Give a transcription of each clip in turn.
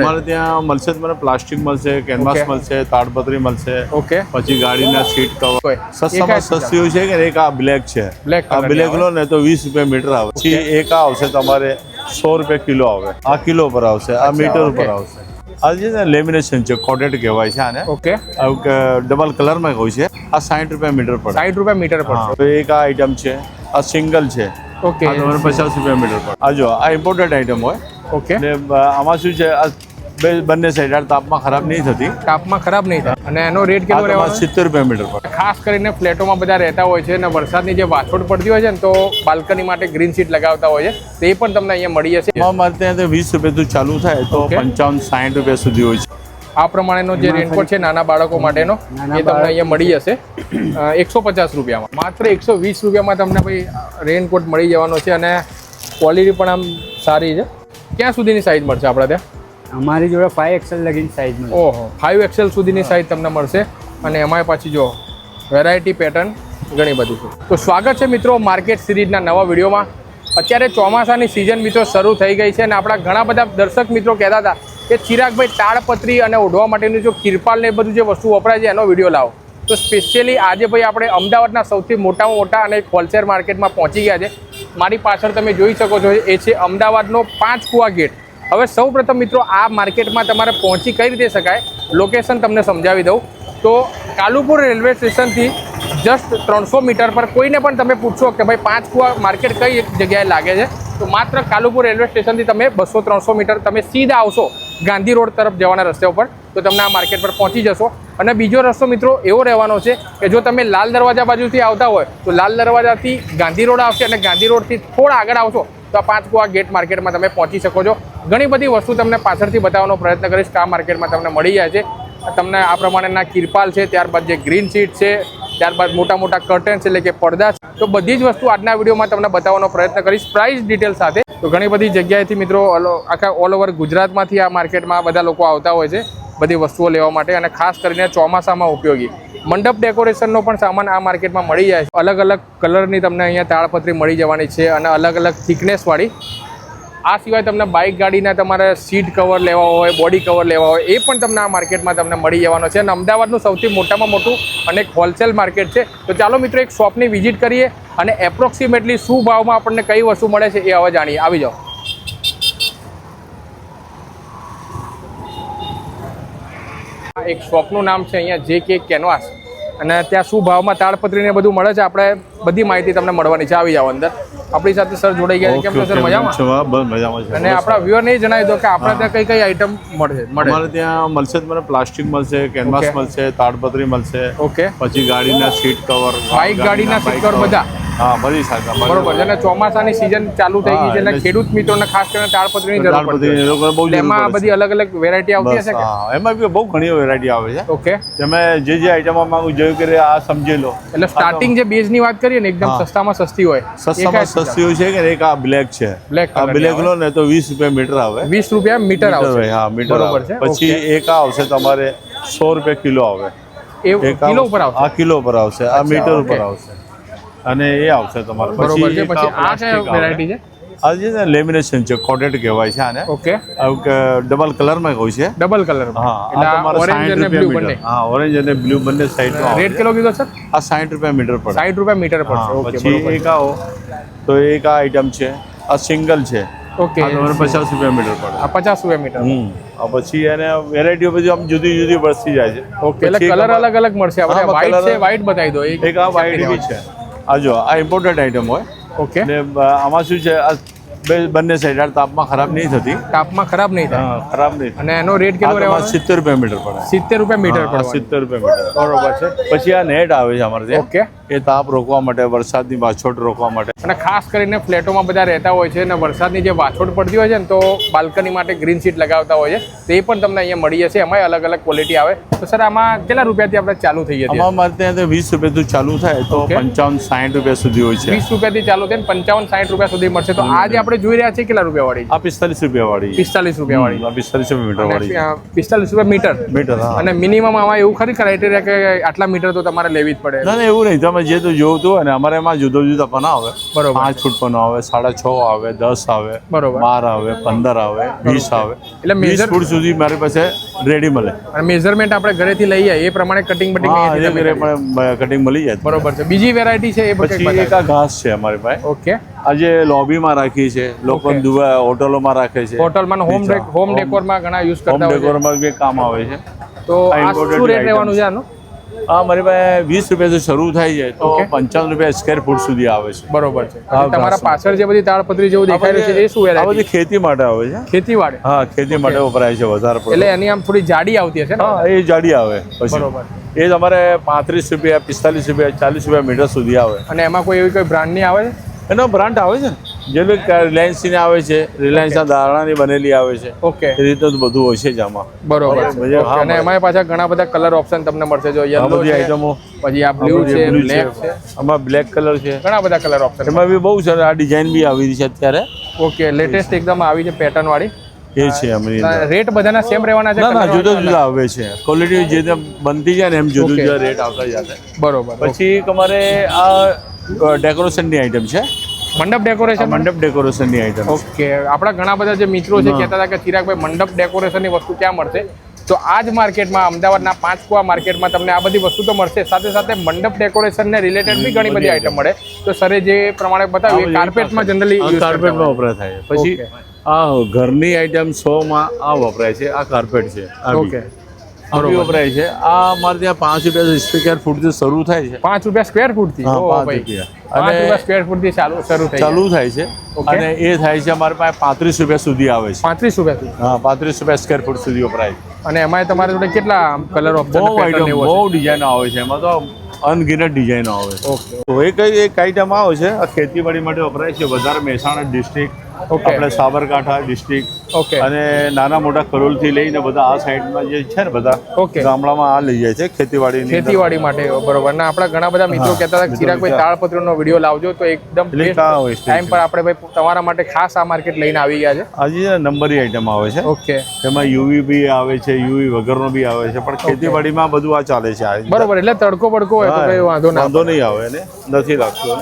અમારે ત્યાં મળશે તમને પ્લાસ્ટિક મળશે કેનવાસ મળશે તાડપત્રી મળશે. ઓકે. પછી ગાડીના સીટ કવર. સસ્તામાં સસ્તી હોય છે કે એક આ બ્લેક છે? બ્લેક આ બ્લેક લો ને તો વીસ રૂપિયા મીટર આવે. પછી એક આ આવશે તમારે સો રૂપિયા કિલો આવે. આ કિલો પર આવશે આ મીટર ઉપર આવશે. આ છે ને લેમિનેશન છે કોટેડ કહેવાય છે આને. ઓકે. ડબલ કલરમાં હોય છે. આ સાઠ રૂપિયા મીટર પડે. સાઠ રૂપિયા મીટર પર તો એક આ આઈટમ છે આ સિંગલ છે. ઓકે. પચાસ રૂપિયા મીટર પડે. આ જો આ ઇમ્પોર્ટેડ આઈટમ હોય. ઓકે. આમાં શું છે આ બે બંને સાઈડ આ તાપમાં ખરાબ નહીં થતી. તાપમાં ખરાબ નહીં થાય. અને એનો રેટ કેટલો રહેવાનો? સિત્તેર રૂપિયા મીટર પર. ખાસ કરીને ફ્લેટોમાં બધા રહેતા હોય છે અને વરસાદની જે વાછોડ પડતી હોય છે ને તો બાલ્કની માટે ગ્રીન શીટ લગાવતા હોય છે. તે પણ તમને અહીંયા મળી જશે. અમારે ત્યાં વીસ રૂપિયાથી ચાલુ થાય તો પંચાવન સાઠ રૂપિયા સુધી હોય છે. આ પ્રમાણેનો જે રેનકોટ છે નાના બાળકો માટેનો એ તમને અહીંયા મળી જશે. એકસો પચાસ રૂપિયામાં. માત્ર એકસો વીસ રૂપિયામાં તમને ભાઈ રેનકોટ મળી જવાનો છે અને ક્વોલિટી પણ આમ સારી છે. ક્યાં સુધીની સાઇઝ મળશે આપણે ત્યાં? અમારી જોડે ફાઈવ એક્સેલ લગીન સાઈઝ ઓહો ફાઇવ એક્સેલ સુધીની સાઇઝ તમને મળશે અને એમાંય પાછી જો વેરાયટી પેટર્ન ઘણી બધી છે. તો સ્વાગત છે મિત્રો માર્કેટ સિરીઝના નવા વિડીયોમાં અત્યારે ચોમાસાની સિઝન મિત્રો શરૂ થઈ ગઈ છે અને આપણા ઘણા બધા દર્શક મિત્રો કહેતા હતા કે ચિરાગભાઈ તાડપત્રી અને ઓઢવા માટેનું જો કિરપાલ ને બધું જે વસ્તુ વપરાય છે એનો વીડિયો લાવો. તો સ્પેશિયલી આજે ભાઈ આપણે અમદાવાદના સૌથી મોટામાં મોટા અને હોલસેલ માર્કેટમાં પહોંચી ગયા છે. મારી પાછળ તમે જોઈ શકો છો એ છે અમદાવાદનો પાંચ કુવા ગેટ. હવે સૌ પ્રથમ મિત્રો આ માર્કેટમાં તમારે પહોંચી કઈ રીતે શકાય? લોકેશન તમને સમજાવી દઉં. તો કાલુપુર રેલવે સ્ટેશનથી જસ્ટ ત્રણસો મીટર પર કોઈને પણ તમે પૂછશો કે ભાઈ પાંચ કુવા માર્કેટ કઈ જગ્યાએ લાગે છે, તો માત્ર કાલુપુર રેલવે સ્ટેશનથી તમે બસો ત્રણસો મીટર તમે સીધા આવશો ગાંધી રોડ તરફ જવાના રસ્તે ઉપર, તો તમને આ માર્કેટ પર પહોંચી જશો. અને બીજો રસ્તો મિત્રો એવો રહેવાનો છે કે જો તમે લાલ દરવાજા બાજુથી આવતા હોય, તો લાલ દરવાજાથી ગાંધી રોડ આવશે અને ગાંધી રોડથી થોડા આગળ આવશો, તો આ પાંચ કુવા ગેટ માર્કેટમાં તમે પહોંચી શકો છો. ઘણી બધી વસ્તુ તમને પાછળથી બતાવવાનો પ્રયત્ન કરીશ. આ માર્કેટમાં તમને મળી જાય છે. તમને આ પ્રમાણેના કિરપાલ છે, ત્યારબાદ જે ગ્રીન શીટ છે, ત્યારબાદ મોટા મોટા કર્ટન્સ એટલે કે પડદા છે. તો બધી જ વસ્તુ આજના વિડીયોમાં તમને બતાવવાનો પ્રયત્ન કરીશ પ્રાઇસ ડિટેલ સાથે. તો ઘણી બધી જગ્યાએથી મિત્રો આખા ઓલ ઓવર ગુજરાતમાંથી આ માર્કેટમાં બધા લોકો આવતા હોય છે, બધી વસ્તુઓ લેવા માટે અને ખાસ કરીને ચોમાસામાં ઉપયોગી. મંડપ ડેકોરેશનનો પણ સામાન આ માર્કેટમાં મળી જાય છે. અલગ અલગ કલરની તમને અહીંયા તાળપત્રી મળી જવાની છે અને અલગ અલગ થિકનેસવાળી આ સિવાય તમને બાઇક ગાડીના તમારે સીટ કવર લેવા હોય બોડી કવર લેવા હોય, એ પણ તમને આ માર્કેટમાં તમને મળી જવાનો છે. અને અમદાવાદનું સૌથી મોટામાં મોટું અને એક હોલસેલ માર્કેટ છે. તો ચાલો મિત્રો એક શોપની વિઝિટ કરીએ અને એપ્રોક્સિમેટલી શું ભાવમાં આપણને કઈ વસ્તુ મળે છે એ હવે જાણીએ. આવી જાઓ. એક શોપનું નામ છે અહીંયા જે કે કેનવાસ અને ત્યાં શું ભાવમાં તાડપત્રી ને બધું મળે છે આપણે બધી માહિતી તમને મળવાની છે. આવી જાઓ અંદર. આપણી સાથે સર જોડાઈ ગયા છે. કેમ સર? મજામાં? અને આપણા વ્યુઅર ને જણાવી દો કે આપણે ત્યાં કઈ કઈ આઈટમ મળશે મળે અમારે ત્યાં મળશે મને પ્લાસ્ટિક મળશે કેનવાસ મળશે તાડપત્રી મળશે ઓકે. પછી ગાડીના સીટ કવર બાઇક ગાડીના સીટ કવર બધા? હા ભરી સાથે બરોબર છે અને ચોમાસાની સિઝન ચાલુ થઈ ગઈ છે એટલે ખેડૂત મિત્રોને ખાસ કરીને તાડપત્રીની જરૂર બહુ એમાં બધી અલગ અલગ વેરાયટી આવતી હશે હા એમાં બી બહુ ઘણી વેરાયટી આવે છે. ઓકે તમે જે જે આઈટમો માંગુ જોયું કે આ સમજી લો. એટલે સ્ટાર્ટિંગ જે બેઝની વાત કરીએ ને એકદમ સસ્તામાં સસ્તી હોય. સસ્તામાં સસ્તી હોય છે કે એક આ બ્લેક છે. બ્લેક આ બ્લેક લો ને તો વીસ રૂપિયા મીટર આવે. વીસ રૂપિયા મીટર આવશે. હા મીટર આવે. પછી. એક આવશે તમારે સો રૂપિયા કિલો આવે. એ કિલો ઉપર આવશે. આ કિલો ઉપર આવશે. આ મીટર ઉપર આવશે. અને એ આવશે તમારે. બરોબર છે પછી આ કઈ વેરાયટી છે? આ છે ને લેમિનેશન છે કોટેડ કહેવાય છે આને. ઓકે. ડબલ કલરમાં હોય છે. ડબલ કલર હા ઓરેન્જ અને બ્લુ બંને. હા ઓરેન્જ અને બ્લુ બંને સાઈડમાં રેટ કેટલો કીધો સર આ 60 રૂપિયા મીટર પડે. સાઠ રૂપિયા મીટર પડશે. ઓકે પછી એક આવો. તો એક આ આઈટમ છે. આ સિંગલ છે. ઓકે. આ તમારે પચાસ રૂપિયા મીટર પડે. આ પચાસ રૂપિયા મીટર. હમ પછી એને વેરાઈટીઓ પછી આમ જુદી જુદી વસ્તી જાય છે. ઓકે એટલે કલર અલગ અલગ મળશે. આપણે વ્હાઈટ છે વ્હાઈટ બતાવી દો. એક આ વાઈટ બી છે. આ જો આ ઇમ્પોર્ટન્ટ આઈટમ હોય. ઓકે ને આમાં શું છે આ બે બંને સાઈડ આ તાપમાં ખરાબ નહીં થતી. તાપમાં ખરાબ નહીં થાય? ખરાબ નહીં અને એનો રેટ કેટલો રહેવાનો? સિત્તેર રૂપિયા મીટર પડે. સિત્તેર રૂપિયા મીટર પડે સિત્તેર રૂપિયા મીટર બરોબર છે. પછી આ નેટ આવે છે અમારે ઓકે. એ તાપ રોકવા માટે વરસાદની વાછોટ રોકવા માટે. અને ખાસ કરીને ફ્લેટોમાં બધા રહેતા હોય છે અને વરસાદની જે વાછોડ પડતી હોય છે ને તો બાલ્કની માટે ગ્રીન શીટ લગાવતા હોય છે. તે પણ તમને અહીંયા મળી જશે. એમાંય અલગ અલગ ક્વોલિટી આવે. તો સર આમાં કેટલા રૂપિયાથી આપણે ચાલુ થઈ જશે અમારે ત્યાં તો વીસ રૂપિયાથી ચાલુ થાય. તો પંચાવન સાઠ રૂપિયા સુધી હોય છે. વીસ રૂપિયાથી ચાલુ થાય પંચાવન સાઠ રૂપિયા સુધી મળશે. તો આ જે આપણે આપણે જોઈ રહ્યા છીએ કેટલા રૂપિયા વાળી આ પિસ્તાલીસ રૂપિયા વાળી પિસ્તાલીસ રૂપિયા વાળી પિસ્તાલીસ મીટર વાળી પિસ્તાલીસ રૂપિયા મીટર. મીટર અને મિનિમમ આમાં એવું ખરી ક્રાઇટેરિયા કે આટલા મીટર તો તમારે લેવી જ પડે? ના ના એવું નહીં. તમે જે તો જોતું હોય અને અમારે એમાં જુદો જુદા પણ આવે. બરોબર. પાંચ ફૂટ પણ આવે સાડા છ આવે દસ આવે બરોબર. બાર આવે પંદર આવે વીસ આવે. એટલે વીસ ફૂટ સુધી મારી પાસે રેડી મળે. અને મેઝરમેન્ટ આપણે ઘરેથી લઈએ એ પ્રમાણે કટિંગ બટિંગ કટિંગ મળી જાય. બરોબર છે. બીજી વેરાયટી છે એ પછી એક આ ઘાસ છે અમારી પાસે. ઓકે આજે લોબીમાં રાખી છે. લોકો દુવા હોટલોમાં રાખે છે. હોટલમાં હોમ ડેક હોમ ડેકોરમાં ઘણા યુઝ કરતા હોય ડેકોરમાં બી કામ આવે છે. તો આ આ શું રેટ. રહેવાનું છે આનું? હા મારી પાસે વીસ રૂપિયાથી શરૂ થાય છે. તો. પંચાવન રૂપિયા સ્કેર ફૂટ સુધી આવે છે. બરોબર છે. આ તમારા પાછળ જે બધી તાળપત્રી જેવું દેખાઈ રહ્યું છે એ શું આ બધી ખેતી માટે આવે છે. ખેતી માટે હા ખેતી માટે વપરાય છે વધારે એટલે એની આમ થોડી જાડી આવતી હશે હા એ જાડી આવે પછી. એ તમારે પાંત્રીસ રૂપિયા પિસ્તાલીસ રૂપિયા ચાલીસ રૂપિયા મીટર સુધી આવે. અને એમાં કોઈ એવી કોઈ બ્રાન્ડની આવે છે? એનો બ્રાન્ડ આવે છે ને? જે રિલાયન્સની આવે છે રિલાયન્સના દાણાની બનેલી આવે છે. ઓકે એ રીતે જ બધું હોય છે જ આમાં. બરોબર. અને એમાં પાછા ઘણા બધા કલર ઓપ્શન તમને મળશે. જો આ યલો બધી આઈટમો પછી આ બ્લુ છે બ્લેક છે. આમાં બ્લેક કલર છે. ઘણા બધા કલર ઓપ્શન એમાં બી બહુ સર આ ડિઝાઇન બી આવી છે અત્યારે. ઓકે લેટેસ્ટ એકદમ આવી છે પેટર્ન વાળી. એ છે એમની રેટ બધાના સેમ રહેવાના છે ના જુદા જુદા આવે છે. ક્વોલિટી જે બનતી જાય ને એમ જુદું. જુદા રેટ આવતા જાય બરોબર પછી તમારે આ ડેકોરેશનની આઈટમ છે. મંડપ ડેકોરેશન મંડપ ડેકોરેશનની આઈટમ ઓકે આપણા ઘણા બધા જે મિત્રો છે કહેતા હતા કે ચિરાગભાઈ મંડપ ડેકોરેશનની વસ્તુ ક્યાં મળશે? તો આ જ માર્કેટમાં અમદાવાદના પાંચ કુવા માર્કેટમાં તમને આ બધી વસ્તુ તો મળશે. સાથે સાથે મંડપ ડેકોરેશનને રિલેટેડ બી ઘણી બધી આઈટમ મળે. તો સરે જે પ્રમાણે બતાવ્યું કાર્પેટમાં જનરલી કાર્પેટમાં વપરાય થાય. પછી આ ઘરની આઈટમ સો માં આ વપરાય છે આ કાર્પેટ છે ઓકે. આ વપરાય છે. આ અમારે ત્યાં પાંચ રૂપિયા સ્પીકર ફૂટથી શરૂ થાય છે. પાંચ રૂપિયા સ્ક્વેર ફૂટથી હા, ઓ પાંચ રૂપિયા. અને- રૂપિયા સ્ક્વેર ફૂટથી ચાલુ શરૂ થઈ ચાલુ થાય છે. અને એ થાય છે અમારે પાસે પાંત્રીસ રૂપિયા સુધી આવે છે. પાંત્રીસ રૂપિયાથી હા પાંત્રીસ રૂપિયા સ્ક્વેર ફૂટ સુધી વપરાય છે. અને એમાં તમારે જોડે કેટલા કલર બહુ આઈટમ બહુ ડિઝાઇન આવે છે. એમાં તો અનગિનત ડિઝાઇનો આવે છે. ઓકે એ કઈ એક આઈટમ આવે છે. આ ખેતીવાડી માટે વપરાય છે. વધારે મહેસાણા ડિસ્ટ્રિક્ટ. આપણે સાબરકાંઠા ડિસ્ટ્રિક્ટ ઓકે અને નાના મોટા કરોલથી લઈને બધા આ સાઈડમાં જે છે ને બધા. ગામડામાં આ લઈ જાય છે ખેતીવાડી ખેતીવાડી માટે બરોબર. ના આપણા ઘણા બધા મિત્રો કહેતા હતા ચિરાગભાઈ. તાળપત્રીનો વીડિયો લાવજો તો એકદમ? ટાઈમ પર આપણે ભાઈ તમારા માટે ખાસ આ માર્કેટ લઈને આવી ગયા છે. આજે નંબરી આઈટમ આવે છે. ઓકે એમાં યુવી બી આવે છે યુવી વગરનો બી આવે છે પણ ખેતીવાડીમાં બધું આ ચાલે છે બરોબર એટલે તડકો બડકો હોય તો કઈ વાંધો વાંધો નહીં આવે એને. નથી લાગતો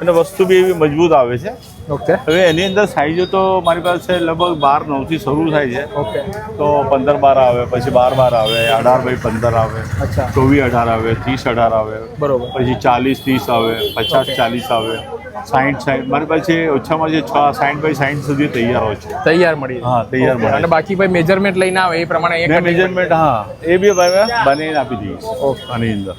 અને વસ્તુ બી એવી મજબૂત આવે છે. ઓકે. હવે એની અંદર સાઈઝો તો મારી પાસે લગભગ બાર નવથી શરૂ થાય છે. ઓકે. તો પંદર બાર આવે પછી બાર બાર આવે અઢાર બાય પંદર આવે અચ્છા. ચોવીસ અઢાર આવે ત્રીસ અઢાર આવે બરોબર. પછી ચાલીસ ત્રીસ આવે પચાસ ચાલીસ આવે સાઠ સાઠ મારી પાસે ઓછામાં જે છ સાઠ બાય સાઠ સુધી તૈયાર હોય છે. તૈયાર મળી હા તૈયાર મળે અને બાકી ભાઈ મેજરમેન્ટ લઈને આવે એ પ્રમાણે મેજરમેન્ટ હા એ બી ભાઈ બનાવીને આપી દઈશ ઓકે. આની અંદર.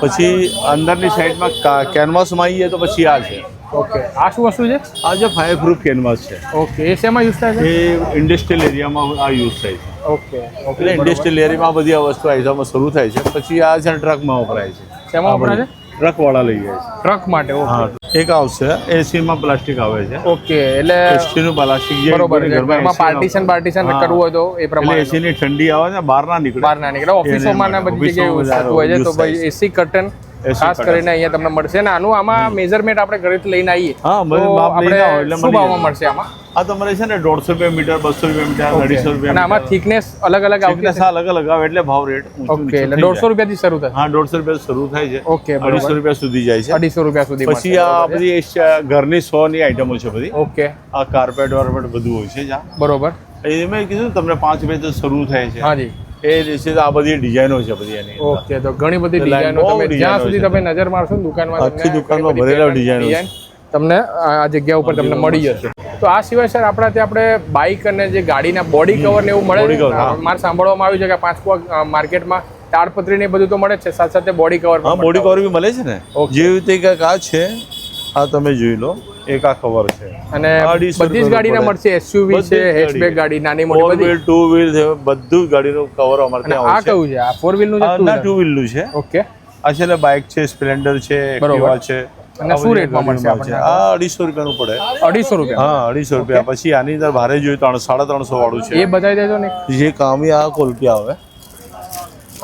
પછી અંદરની સાઈડમાં કેનવાસમાં આવીએ તો પછી આ છે. ઓકે આ શું વસ્તુ છે? આ જે ફાયર પ્રૂફ કેનવાસ છે. ઓકે એ શેમાં યુઝ થાય છે? એ ઇન્ડસ્ટ્રીયલ એરિયામાં આ યુઝ થાય છે. ઓકે એટલે ઇન્ડસ્ટ્રીયલ એરિયામાં બધી આ વસ્તુ આઈટમો શરૂ થાય છે. પછી આ છે ટ્રકમાં વપરાય છે. શેમાં વપરાય છે? ટ્રક વાળા લઈ જાય છે. ટ્રક માટે હા એક આવશે એસીમાં પ્લાસ્ટિક આવે છે. ઓકે એટલે એસીનું પ્લાસ્ટિક જે બરોબર. ઘરમાં પાર્ટીશન પાર્ટીશન કરવું હોય તો એ પ્રમાણે એસી ની ઠંડી આવે ને બહાર ના નીકળે. બહાર ના નીકળે. ઓફિસોમાં ને બધી જગ્યાએ હોય છે. તો ભાઈ એસી કર્ટન ખાસ કરીને અહીંયા તમને મળશે ને આનું આમાં મેઝરમેન્ટ આપણે ઘરેથી લઈને આવીએ. હા, આપણે શું ભાવમાં મળશે આમાં? આ તમારે છે ને દોઢસો રૂપિયા મીટર બસો રૂપિયા મીટર અઢીસો રૂપિયા આમાં થિકનેસ અલગ અલગ આવે અલગ અલગ આવે એટલે ભાવ રેટ ઓકે એટલે દોઢસો રૂપિયા રૂપિયાથી શરૂ થાય. હા દોઢસો રૂપિયા શરૂ થાય છે. ઓકે અઢીસો રૂપિયા સુધી જાય છે. અઢીસો રૂપિયા સુધી પછી આ બધી ઘરની સો ની આઈટમો છે બધી. ઓકે. આ કાર્પેટ વાર્પેટ બધું હોય છે બરોબર. એ મેં કીધું તમને પાંચ રૂપિયા તો શરૂ થાય છે. હાજી એ છે આ બધી ડિઝાઇનો છે બધી એની ઓકે તો ઘણી બધી ડિઝાઇનો તમે જ્યાં સુધી તમે નજર મારશો દુકાનમાં આખી તમને દુકાનમાં ભરેલા design તમને આ જગ્યા ઉપર તમને મળી જશે. તો આ સિવાય સર આપણા ત્યાં આપણે બાઇક અને જે ગાડીના બોડી કવર ને એવું મળે. મારે સાંભળવામાં આવ્યું છે કે પાંચકુવા માર્કેટમાં તાડપત્રી ને બધું તો મળે છે સાથે સાથે બોડી કવર બોડી કવર બી મળે છે ને. જેવી રીતે કંઈક આ છે આ તમે જોઈ લો. એક આ કવર છે. અને બધી જ ગાડીના મળશે એસયુવી છે હેચબેક ગાડી. નાની મોટી બધી. વ્હીલ ટુ વ્હીલ છે બધું ગાડીનું કવર અમારે ત્યાં આ કયું છે? આ ફોર વ્હીલનું છે ના ટુ વ્હીલનું છે. ઓકે આ છે ને બાઇક છે સ્પ્લેન્ડર છે એક્ટિવા છે. અને શું રેટમાં મળશે આપણને? આ અઢીસો રૂપિયાનું પડે. અઢીસો રૂપિયા. હા અઢીસો રૂપિયા. પછી આની અંદર ભારે જોઈએ ત્રણ સાડા ત્રણસો વાળું છે. એ બતાવી દેજો ને. જે કામી આ કોલપી આવે.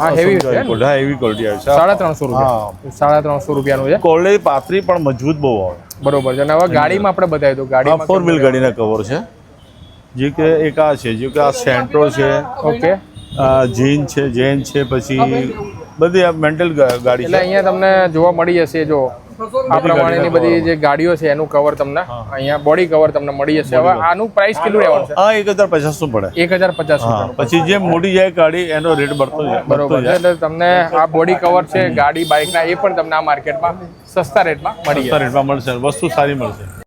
હા હેવી હા એવી ક્વોલિટી આવે છે. સાડા ત્રણસો રૂપિયા. સાડા ત્રણસો રૂપિયાનું છે. કોલ્ડ પાતળી પણ મજબૂત બહુ આવે. બરોબર છે. અને હવે ગાડીમાં આપણે બતાવી દો ગાડી ગાડીમાં ફોર વ્હીલ ગાડીના કવર છે. જે કે એક આ છે જે કે આ સેન્ટ્રો છે. ઓકે. આ જીન છે જેન છે પછી બધી આ મેન્ટલ ગાડી એટલે અહીંયા તમને જોવા મળી જશે જો. આ પ્રમાણેની બધી જે ગાડીઓ છે એનું કવર તમને અહીંયા બોડી કવર તમને મળી જશે. હવે આનું પ્રાઇસ કેટલું રહેવાનું છે? આ એક હજાર પચાસનું પડે? એક હજાર પચાસ પછી જે મોડી જાય ગાડી એનો રેટ બળતો જાય બરોબર બરોબર છે એટલે તમને આ બોડી કવર છે ગાડી બાઇકના એ પણ તમને આ માર્કેટમાં સસ્તા રેટમાં મળી સસ્તા રેટમાં મળશે વસ્તુ સારી મળશે.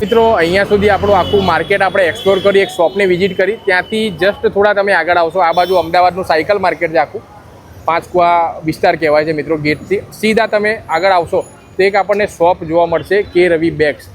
મિત્રો, અહીંયા સુધી આપણું આખું માર્કેટ આપણે એક્સપ્લોર કરી, એક શોપની વિઝિટ કરી. ત્યાંથી જસ્ટ થોડા તમે આગળ આવશો. આ બાજુ અમદાવાદનું સાયકલ માર્કેટ છે આખું. પાંચકુઆ વિસ્તાર કહેવાય છે મિત્રો ગેટથી. સીધા તમે આગળ આવશો, તો એક આપણને શોપ જોવા મળશે કે રવિ બેગ્સ.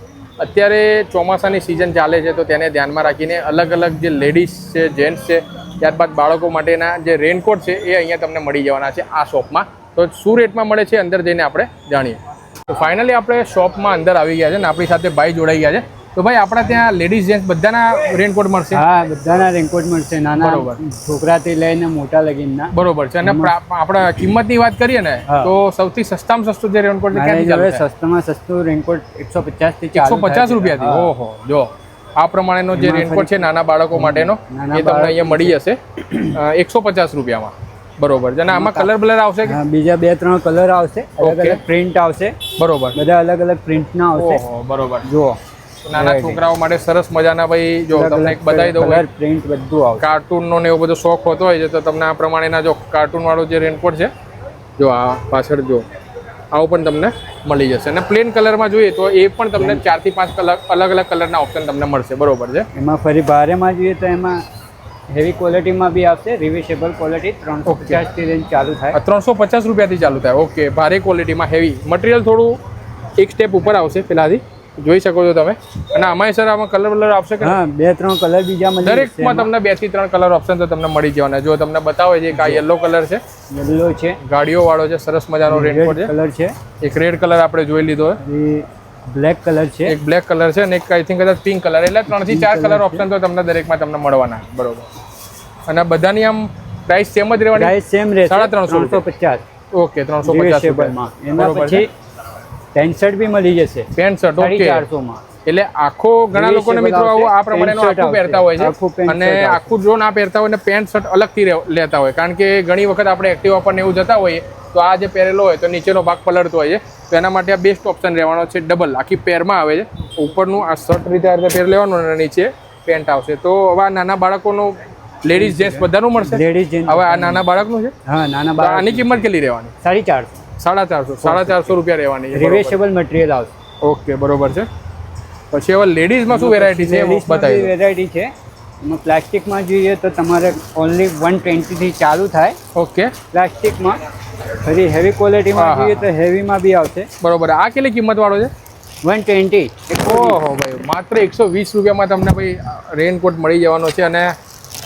અત્યારે ચોમાસાની સિઝન ચાલે છે, તો તેને ધ્યાનમાં રાખીને અલગ અલગ જે લેડીઝ છે જેન્ટ્સ છે, ત્યારબાદ બાળકો માટેના જે રેનકોટ છે, એ અહીંયા તમને મળી જવાના છે આ શોપમાં તો શું રેટમાં મળે છે અંદર જઈને આપણે જાણીએ. તો ફાઇનલી આપણે શોપમાં અંદર આવી ગયા છે ને આપણી સાથે ભાઈ જોડાઈ ગયા છે. તો ભાઈ આપણા ત્યાં લેડીઝ જેન્ટ્સ બધાના રેનકોટ મળશે? હા બધાના રેનકોટ મળશે. નાના બરોબર. છોકરાથી લઈને મોટા લગીનના. બરોબર છે. અને આપણા કિંમતની વાત કરીએ ને તો સૌથી સસ્તામાં સસ્તું જે રેનકોટ જોડે સસ્તામાં સસ્તું રેનકોટ એકસો પચાસથી એકસો પચાસ. રૂપિયાથી. ઓહો જો. આ પ્રમાણેનો જે રેનકોટ છે નાના બાળકો માટેનો એ તમને અહીંયા મળી જશે. એકસો પચાસ રૂપિયામાં. બરોબર છે. અને આમાં કલર બ્લર આવશે કે? હા, બીજા બે ત્રણ કલર આવશે. અલગ અલગ પ્રિન્ટ આવશે. બરોબર. બધા અલગ અલગ પ્રિન્ટના આવશે. બરોબર. જુઓ. નાના છોકરાઓ માટે સરસ મજાના ભાઈ જો તમને એક બતાવી દઉં પ્રિન્ટ બધું આવશે. કાર્ટૂનનો ને એવો બધો શોખ હોતો હોય છે તો તમને આ પ્રમાણેના જો કાર્ટૂન વાળો જે રેનકોટ છે જો આ પાછળ જો આવું પણ તમને મળી જશે. અને પ્લેન કલરમાં જોઈએ તો એ પણ તમને ચારથી પાંચ કલર અલગ અલગ કલરના ઓપ્શન તમને મળશે. બરોબર છે? એમાં ફરી ભારેમાં જોઈએ તો એમાં હેવી ક્વોલિટીમાં બી આવશે રિવિશેબલ ક્વોલિટી ત્રણસો. પચાસથી રેન્જ ચાલુ થાય. ત્રણસો પચાસ રૂપિયાથી ચાલુ થાય. ઓકે ભારે ક્વોલિટીમાં હેવી મટીરિયલ થોડું એક સ્ટેપ ઉપર આવશે પેલાથી. જોઈ શકો છો તમે. અને આમાં સર આમાં કલર વલર આવશે કે હા બે ત્રણ કલર બીજા મળી દરેકમાં તમને બેથી ત્રણ કલર ઓપ્શન તો તમને મળી જવાના. જો તમને બતાવે છે કે આ યલો કલર છે. યલો છે. ગાડીઓ વાળો છે સરસ મજાનો રેડ છે. કલર છે. એક રેડ કલર આપણે જોઈ લીધો બ્લેક કલર છે. એક બ્લેક કલર છે અને એક આઈ થિંક કદાચ પિંક કલર એટલે ત્રણથી ચાર કલર ઓપ્શન તો તમને દરેકમાં તમને મળવાના. બરોબર. અને બધાની આમ પ્રાઇસ સેમ જ રહેવાની? પ્રાઇસ સેમ રહેશે. સાડા ત્રણસો પચાસ. ઓકે ત્રણસો પચાસ એના પછી પેન્ટ શર્ટ બી મળી જશે. પેન્ટ શર્ટ ઓકે ઓકે ચારસોમાં. એટલે આખો ઘણા લોકોને મિત્રો આવું આ પ્રમાણેનું આખું પહેરતા હોય છે. અને આખું જો ના પહેરતા હોય ને પેન્ટ શર્ટ અલગથી લેતા હોય. કારણ કે ઘણી વખત આપણે એક્ટિવા પર ને એવું જતા હોઈએ તો આ જે પહેરેલો હોય તો નીચેનો ભાગ પલળતો હોય છે. તો એના માટે આ બેસ્ટ ઓપ્શન રહેવાનો છે ડબલ આખી પેરમાં આવે છે. ઉપરનું આ શર્ટ રીતે આ રીતે પહેર લેવાનું અને નીચે પેન્ટ આવશે. તો હવે આ નાના બાળકોનું લેડીઝ જેન્ટ્સ બધાનું મળશે? લેડીઝ જેન્ટ્સ હવે આ નાના બાળકનું છે? હા નાના બાળક આની કિંમત કેટલી રહેવાની? સાડી ચારસો. સાડા ચારસો. સાડા ચારસો રૂપિયા રહેવાની. રિવેશેબલ મટીરિયલ આવશે. ઓકે બરોબર છે. પછી હવે લેડીઝમાં શું વેરાયટી છે બતાવી વેરાયટી છે. એમાં પ્લાસ્ટિકમાં જોઈએ તો તમારે ઓનલી વન ટ્વેન્ટીથી ચાલુ થાય. ઓકે પ્લાસ્ટિકમાં. ફરી હેવી ક્વોલિટીમાં. જોઈએ તો હેવીમાં બી આવશે. બરોબર. આ કેટલી કિંમત વાળો છે? વન ટ્વેન્ટી ઓહો ભાઈ માત્ર એકસો વીસ રૂપિયામાં તમને ભાઈ રેનકોટ મળી જવાનો છે અને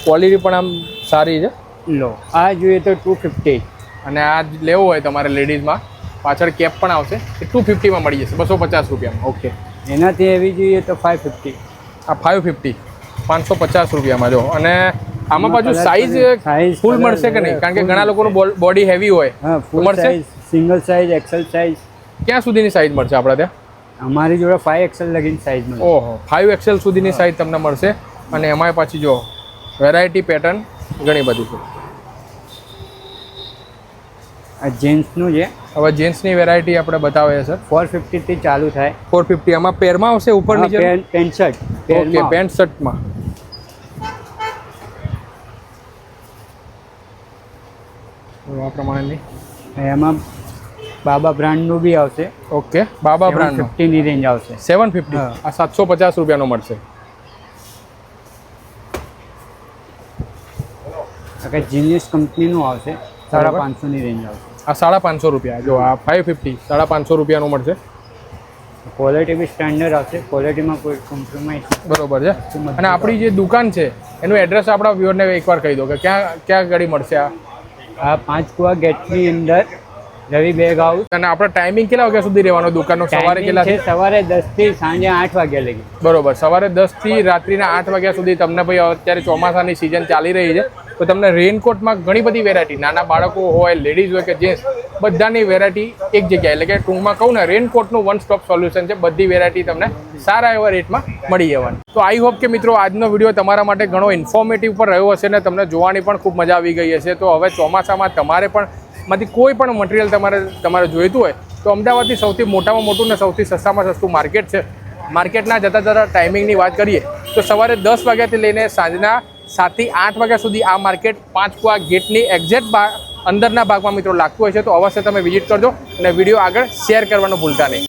ક્વોલિટી પણ આમ સારી છે. લો આ જોઈએ તો ટુ ફિફ્ટી અને આ લેવો હોય તમારે લેડીઝમાં પાછળ કેપ પણ આવશે. એ ટુ ફિફ્ટીમાં મળી જશે બસો પચાસ રૂપિયામાં. ઓકે એનાથી હેવી જોઈએ તો ફાઇવ ફિફ્ટી આ ફાઇવ ફિફ્ટી પાંચસો પચાસ રૂપિયામાં જો. અને આમાં પાછું સાઇઝ સાઈઝ ફૂલ મળશે કે નહીં? કારણ કે ઘણા લોકોનું બોડી હેવી હોય. મળશે? Size single size XL size ક્યાં સુધીની સાઈઝ મળશે આપણા ત્યાં? અમારી જોડે ફાઇવ એક્સેલ લગીન સાઇઝ મળશે. ઓહો ફાઇવ એક્સેલ સુધીની સાઈઝ તમને મળશે. અને એમાંય પાછી જો વેરાયટી પેટર્ન ઘણી બધી છે. આ જીન્સનું છે. હવે જીન્સની વેરાયટી આપણે બતાવે છે સર ફોર ફિફ્ટીથી ચાલુ થાય. ફોર ફિફ્ટી આમાં પેરમાં આવશે ઉપર નીચે? પેન્ટ શર્ટ ઓકે પેન્ટ શર્ટમાં આ પ્રમાણેની. એમાં બાબા બ્રાન્ડનું બી આવશે. ઓકે બાબા બ્રાન્ડ ફિફ્ટીની રેન્જ આવશે. Seven fifty? આ સાતસો પચાસ રૂપિયાનો મળશે. જીનિયસ કંપનીનું આવશે. સાડા. પાંચસોની રેન્જ આવશે આ સાડા પાંચસો રૂપિયા. જો આ ફાઇવ ફિફ્ટી સાડા પાંચસો રૂપિયાનું મળશે. ક્વોલિટી બી સ્ટાન્ડર્ડ આવશે. ક્વોલિટીમાં કોઈ કોમ્પ્રોમાઇઝ બરોબર છે. અને આપણી જે દુકાન છે એનું એડ્રેસ આપણા વ્યુઅરને એકવાર કહી દો કે ક્યાં ક્યાં ગાડી મળશે આ? આ પાંચ કુવા ગેટની અંદર રવિ બેગ હાઉસ અને આપણે ટાઈમિંગ કેટલા વાગ્યા સુધી રહેવાનો દુકાનનો? સવારે કેટલા છે સવારે દસથી સાંજે આઠ વાગ્યા લગી. બરોબર. સવારે દસથી રાત્રિના આઠ વાગ્યા સુધી તમને ભાઈ અત્યારે ચોમાસાની સિઝન ચાલી રહી છે. તો તમને રેનકોટમાં ઘણી બધી વેરાયટી નાના બાળકો હોય લેડીઝ હોય કે જેન્ટ્સ બધાની વેરાયટી એક જગ્યાએ. એટલે કે ટૂંકમાં કહું ને રેનકોટનું વન સ્ટોપ સોલ્યુશન છે, બધી વેરાયટી તમને સારા એવા રેટમાં મળી જવાની. તો આઈ હોપ કે મિત્રો આજનો વીડિયો તમારા માટે ઘણો ઇન્ફોર્મેટિવ પણ રહ્યો હશે ને તમને જોવાની પણ ખૂબ મજા આવી ગઈ હશે. તો હવે ચોમાસામાં તમારે પણ માંથી કોઈ પણ મટીરિયલ તમારે તમારે જોઈતું હોય, તો અમદાવાદથી સૌથી મોટામાં મોટું ને સૌથી સસ્તામાં સસ્તું માર્કેટ છે. માર્કેટના જતા જતા ટાઈમિંગની વાત કરીએ, તો સવારે દસ વાગ્યાથી લઈને સાંજના સાતથી આઠ વાગ્યા સુધી આ માર્કેટ પાંચ કુવા ગેટની એક્ઝેક્ટ અંદરના ભાગમાં મિત્રો લાગતું હોય છે, તો અવશ્ય તમે વિઝિટ કરજો અને વીડિયો આગળ શેર કરવાનું ભૂલતા નહીં.